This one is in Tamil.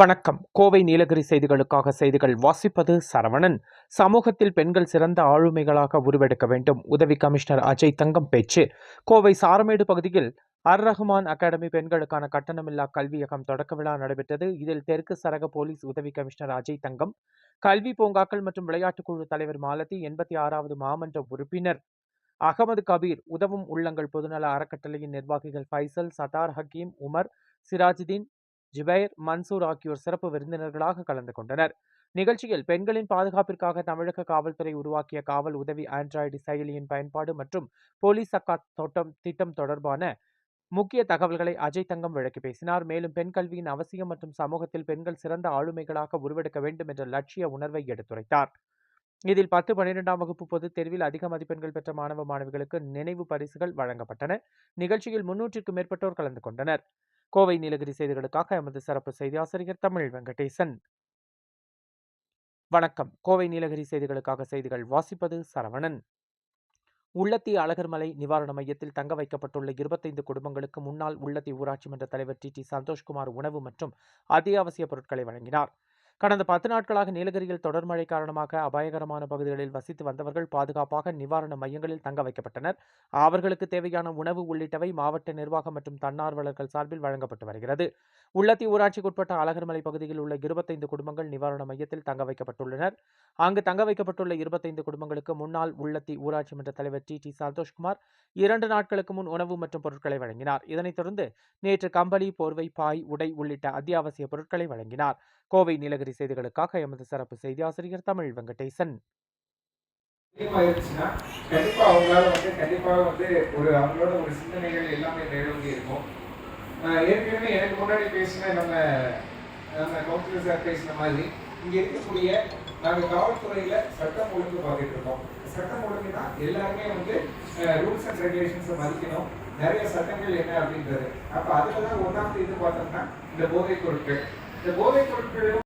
வணக்கம். கோவை நீலகிரி செய்திகளுக்காக செய்திகள் வாசிப்பது சரவணன். சமூகத்தில் பெண்கள் சிறந்த ஆளுமைகளாக உருவெடுக்க வேண்டும். உதவி கமிஷனர் அஜய் தங்கம் பேச்சு. கோவை சாரமேடு பகுதியில் அர் ரஹ்மான் அகாடமி பெண்களுக்கான கட்டணமில்லா கல்வியகம் தொடக்க விழா நடைபெற்றது. இதில் தெற்கு சரக போலீஸ் உதவி கமிஷனர் அஜய் தங்கம் கல்வி பூங்காக்கள் மற்றும் விளையாட்டுக் குழு தலைவர் மாலதி எண்பத்தி ஆறாவது மாமன்ற உறுப்பினர் அகமது கபீர் உதவும் உள்ளங்கள் பொதுநல அறக்கட்டளையின் நிர்வாகிகள் ஃபைசல் சதார் ஹக்கீம் உமர் சிராஜுதீன் ஜுபைர் மன்சூர் ஆகியோர் சிறப்பு விருந்தினர்களாக கலந்து கொண்டனர். நிகழ்ச்சியில் பெண்களின் பாதுகாப்பிற்காக தமிழக காவல்துறை உருவாக்கிய காவல் உதவி ஆண்ட்ராய்டு செயலியின் பயன்பாடு மற்றும் போலீஸ் சக்காத் தோட்டம் திட்டம் தொடர்பான முக்கிய தகவல்களை அஜய் தங்கம் விளக்கி பேசினார். மேலும் பெண் கல்வியின் அவசியம் மற்றும் சமூகத்தில் பெண்கள் சிறந்த ஆளுமைகளாக உருவெடுக்க வேண்டும் என்ற லட்சிய உணர்வை எடுத்துரைத்தார். இதில் பத்து பன்னிரெண்டாம் வகுப்பு பொதுத் தேர்வில் அதிக மதிப்பெண்கள் பெற்ற மாணவ மாணவிகளுக்கு நினைவு பரிசுகள் வழங்கப்பட்டன. நிகழ்ச்சியில் முன்னூற்றுக்கும் மேற்பட்டோர் கலந்து கொண்டனர். கோவை நீலகிரி செய்திகளுக்காக எமது சிறப்பு செய்தி ஆசிரியர் தமிழ் வெங்கடேசன். வணக்கம். கோவை நீலகிரி செய்திகளுக்காக செய்திகள் வாசிப்பது சரவணன். உள்ளத்தி அழகர்மலை நிவாரண மையத்தில் தங்க வைக்கப்பட்டுள்ள இருபத்தைந்து குடும்பங்களுக்கு முன்னாள் உள்ளத்தி ஊராட்சி மன்ற தலைவர் டி டி சந்தோஷ்குமார் உணவு மற்றும் அத்தியாவசிய பொருட்களை வழங்கினார். கடந்த பத்து நாட்களாக நீலகிரியில் தொடர் மழை காரணமாக அபாயகரமான பகுதிகளில் வசித்து வந்தவர்கள் பாதுகாப்பாக நிவாரண மையங்களில் தங்க வைக்கப்பட்டனர். அவர்களுக்கு தேவையான உணவு உள்ளிட்டவை மாவட்ட நிர்வாகம் மற்றும் தன்னார்வலர்கள் சார்பில் வழங்கப்பட்டு வருகிறது. உள்ளத்தி ஊராட்சிக்குட்பட்ட அழகர்மலை பகுதியில் உள்ள இருபத்தைந்து குடும்பங்கள் நிவாரண மையத்தில் தங்க வைக்கப்பட்டுள்ளனர். அங்கு தங்க வைக்கப்பட்டுள்ள இருபத்தைந்து குடும்பங்களுக்கு முன்னாள் உள்ளத்தி ஊராட்சி மன்ற தலைவர் டி. டி. சந்தோஷ்குமார் இரண்டு நாட்களுக்கு முன் உணவு மற்றும் பொருட்களை வழங்கினார். இதனைத் தொடர்ந்து நேற்று கம்பளி போர்வை பாய் உடை உள்ளிட்ட அத்தியாவசிய பொருட்களை வழங்கினார். கோவை நீலகிரி செய்திகளுக்காக எமது சிறப்பு செய்தி ஆசிரியர் தமிழ் வெங்கடேசன். கண்டிப்பா அவங்களால வந்து கண்டிப்பாக வந்து ஒரு அவங்களோட ஒரு சிந்தனைகள் எல்லாமே நிறைவேறி இருக்கும். ஏற்கனவே எனக்கு முன்னாடி பேசின நம்ம நம்ம கவுன்சிலர் சார் பேசின மாதிரி இங்க இருக்கக்கூடிய நாங்கள் காவல்துறையில சட்டம் ஒழுங்கு பார்த்துட்டு இருக்கோம். சட்டம் ஒழுங்குனா எல்லாருமே வந்து ரூல்ஸ் அண்ட் ரெகுலேஷன்ஸை மதிக்கணும். நிறைய சட்டங்கள் என்ன அப்படின்றது. அப்ப அதுல தான் ஒன்றாவது இது பார்த்தோம்னா இந்த போதைப் பொருட்கள். இந்த போதைப் பொருட்கள்